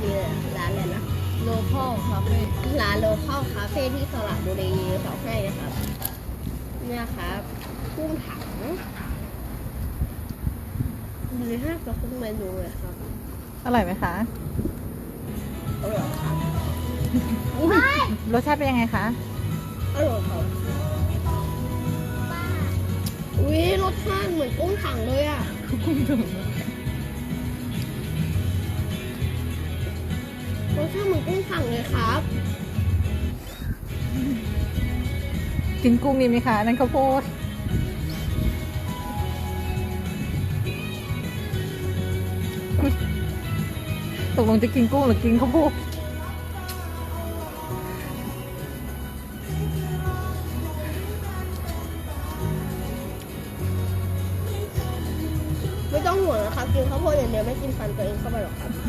กินร้านอะไรนะโลคอลคาเฟ่ร้านโลคอลคาเฟ่ที่สระบุรีสองให้นะครับ เนี่ยครับกุ้งถังมีห้ากับทุกเมนูเลยครับอร่อยไหมคะอร่อยครับรสชาติเป็นยังไงคะอร่อยครับอุ้ยรสชาติเหมือนกุ้งถังเลยอะรส ชาติเหมือนกุ้งถังเลยครับ กินกุ้งดีไหมคะนั่นข้าวโพดตกลงจะกินกุ้งหรือกินข้าวโพดไม่ต้องห่วงนะครับกินข้าวโพดอย่างเดียวไม่กินฟันตัวเองเข้าไปหรอกครับ